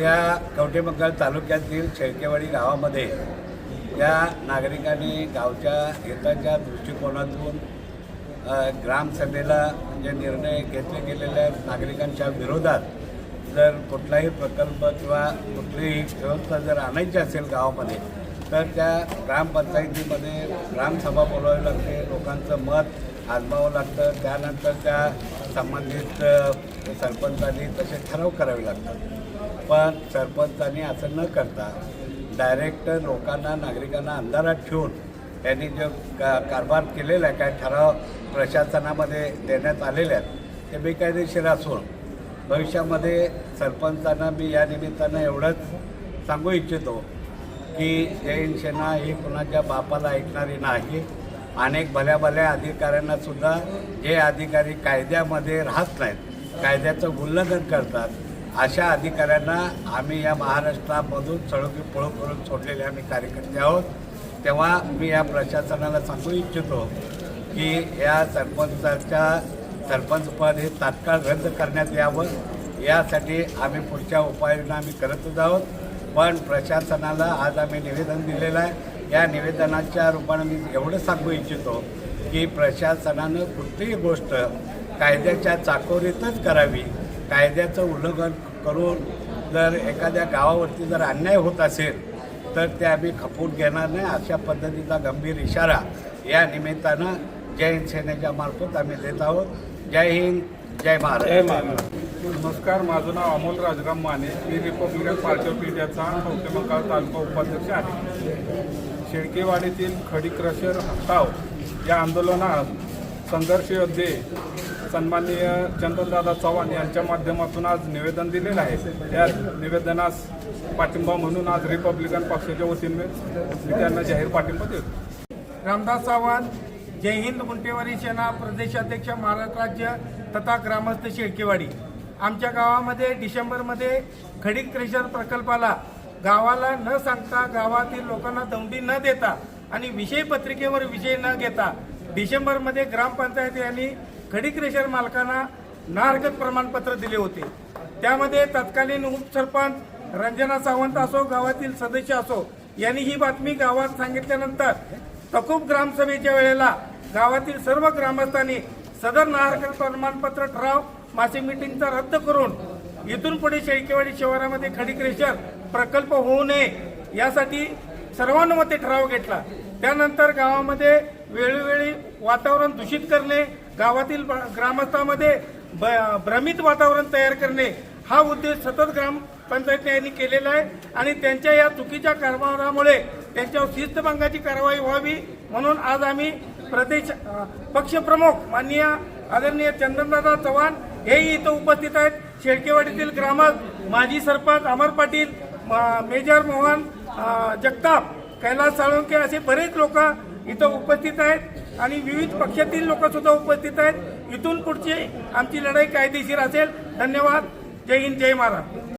या कवठेमंगळ तालुक्यातील शेळकेवाडी गावामध्ये या नागरिकांनी गावच्या हिताच्या दृष्टिकोनातून ग्रामसभेला जे निर्णय घेतले गेलेले आहेत नागरिकांच्या विरोधात जर कुठलाही प्रकल्प किंवा कुठलीही व्यवस्था जर आणायची असेल गावामध्ये तर त्या ग्रामपंचायतीमध्ये ग्रामसभा बोलावी लागते लोकांचं मत आजमावं लागतं त्यानंतर त्या संबंधित सरपंचांनी तसे ठराव करावे लागतात. पण सरपंचांनी असं न करता डायरेक्ट लोकांना नागरिकांना अंधारात ठेवून त्यांनी जो का कारभार केलेला आहे काय ठराव प्रशासनामध्ये देण्यात आलेले आहेत ते बेकायदेशीर असून भविष्यामध्ये सरपंचांना मी या निमित्तानं एवढंच सांगू इच्छितो की जैन सेना ही कुणाच्या बापाला ऐकणारी नाही. अनेक भल्या भल्या अधिकाऱ्यांनासुद्धा जे अधिकारी कायद्यामध्ये राहत नाहीत कायद्याचं उल्लंघन करतात अशा अधिकाऱ्यांना आम्ही या महाराष्ट्रामधून चळवळी पळू करून सोडलेले आम्ही कार्यकर्ते आहोत. तेव्हा मी या प्रशासनाला सांगू इच्छितो की या सरपंचाच्या सरपंचपद हे तात्काळ रद्द करण्यात यावं. यासाठी आम्ही पुढच्या उपाययोजना आम्ही करतच आहोत. पण प्रशासनाला आज आम्ही निवेदन दिलेलं आहे. या निवेदनाच्या रूपाने मी एवढं सांगू इच्छितो की प्रशासनानं कुठलीही गोष्ट कायद्याच्या चाकोरीतच करावी. कायद्याचं उल्लंघन करून जर एखाद्या गावावरती जर अन्याय होत असेल तर ते आम्ही खपून घेणार नाही. अशा पद्धतीचा गंभीर इशारा या निमित्तानं जय हिंद सेनेच्या मार्फत आम्ही देत आहोत. जय हिंद जय महाराज नमस्कार माझं नाव अमोल राजराम माने. मी रिपब्लिकन पार्टी ऑफ इंडियाचा कवटेमंकाळ तालुका उपाध्यक्ष आहे. शेडकेवाडीतील खडी क्रशर हटाव या आंदोलनात संघर्ष योद्धे सन्माननीय चंदनदादा चव्हाण यांच्या माध्यमातून आज निवेदन दिलेलं आहे. या निवेदनास पाठिंबा म्हणून आज रिपब्लिकन पक्षाच्या वतीने मी त्यांना जाहीर पाठिंबा देतो. रामदास चव्हाण जय हिंद गुंटेवारी सेना प्रदेशाध्यक्ष महाराष्ट्र राज्य तथा ग्रामस्थ शेळकेवाडी. आमच्या गावामध्ये डिसेंबरमध्ये खडीक क्रेशर प्रकल्पाला गावाला न सांगता गावातील लोकांना दौंडी न देता आणि विषय पत्रिकेवर विषय न घेता डिसेंबरमध्ये ग्रामपंचायत यांनी खडी क्रेशर मालकांना नाहरकत प्रमाणपत्र दिले होते. त्यामध्ये तत्कालीन उपसरपंच रंजना सावंत असो गावातील सदस्य असो यांनी ही बातमी गावात सांगितल्यानंतर तकूब ग्रामसभेच्या वेळेला गावातील सर्व ग्रामस्थांनी सदर नाहरकत प्रमाणपत्र ठराव मासिक मिटिंगचा रद्द करून इथून पुढे शेळकेवाडी शहरामध्ये खडीक्रेशर प्रकल्प होऊ नये यासाठी सर्वानुमते ठराव घेतला. त्यानंतर गावामध्ये वेळोवेळी वातावरण दूषित करणे गावातील ब- ग्रामस्थांमध्ये ब- भ्रमित वातावरण तयार करणे हा उद्देश सतत ग्रामपंचायतने यांनी केलेला आहे. आणि त्यांच्या या चुकीच्या कारभारामुळे त्यांच्यावर शिस्तभंगाची कारवाई व्हावी म्हणून आज आम्ही प्रदेश पक्षप्रमुख माननीय आदरणीय चंदनदादा चव्हाण हेही इथं उपस्थित आहेत. शेळकेवाडीतील ग्रामस्थ माजी सरपंच अमर पाटील म- मेजर मोहन जगताप कैलास साळुंके असे बरेच लोक इथं उपस्थित आहेत आणि विविध पक्षातील लोक सुद्धा उपस्थित आहेत. इथून पुढची आमची लढाई कायदेशीर असेल. धन्यवाद. जय हिंद जय महाराज